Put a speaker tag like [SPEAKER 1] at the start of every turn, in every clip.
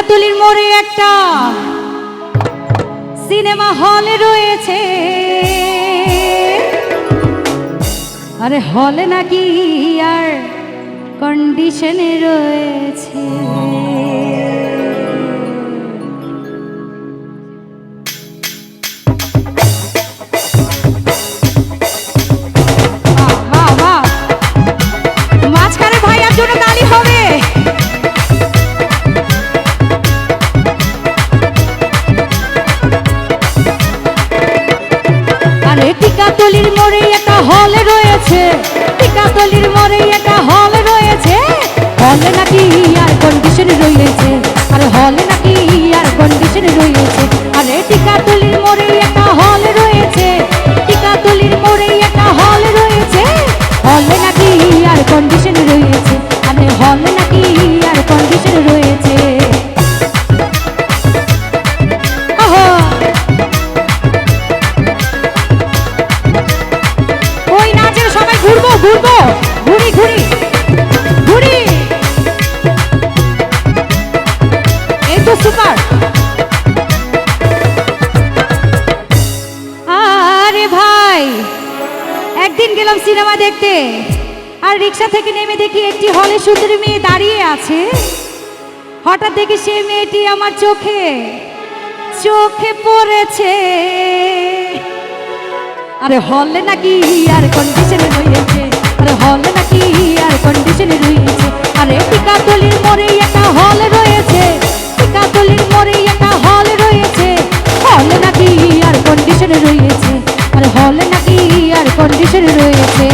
[SPEAKER 1] টিকাতুলির মোড়ে একটা সিনেমা হলে রয়েছে। আরে হলে নাকি আর কন্ডিশনে রয়েছে। টিকাতলির মোড়ে একটা হল রয়েছে। টিকাতলির মোড়ে একটা হল রয়েছে। হলে নাকি এয়ার কন্ডিশন রয়েছে? আর হলে নাকি এয়ার কন্ডিশন রয়েছে? আরে টিকাতলির মোড়ে একটা ঘুরবো ঘুরি ঘুরি ঘুরি। এই তো সুপার। আরে ভাই, একদিন গেলাম সিনেমা দেখতে, আর রিক্সা থেকে নেমে দেখি একটি হলে সুন্দরী মেয়ে দাঁড়িয়ে আছে। হঠাৎ দেখি সেই মেয়েটি আমার চোখে চোখে পড়েছে। আরে হলে নাকি আর কন্ডিশনে রয়েছে? আরে হলে নাকি আর কন্ডিশনে রয়েছে? আরে টিকাতলির মোড়ে একটা হল রয়েছে। টিকাতলির মোড়ে একটা হল রয়েছে। হলে নাকি আর কন্ডিশনে রয়েছে? আরে হলে নাকি আর কন্ডিশনে রয়েছে?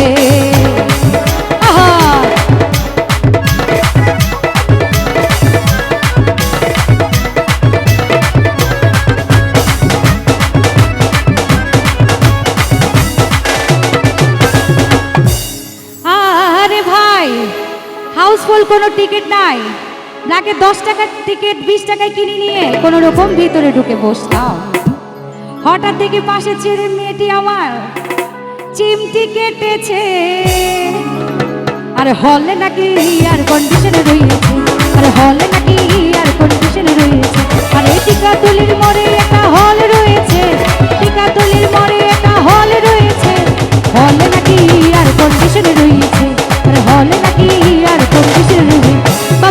[SPEAKER 1] হাউসফুল কোনো টিকিট নাই। নাকে দশ টাকার টিকিট বিশ টাকায় কিনে নিয়ে কোনো রকম ভিতরে ঢুকে বসতাম। হঠাৎ দেখি পাশে ছেড়ে মেয়েটি আমার চিমটি কেটেছে। আর হলে নাকি আর কন্ডিশনে রয়েছে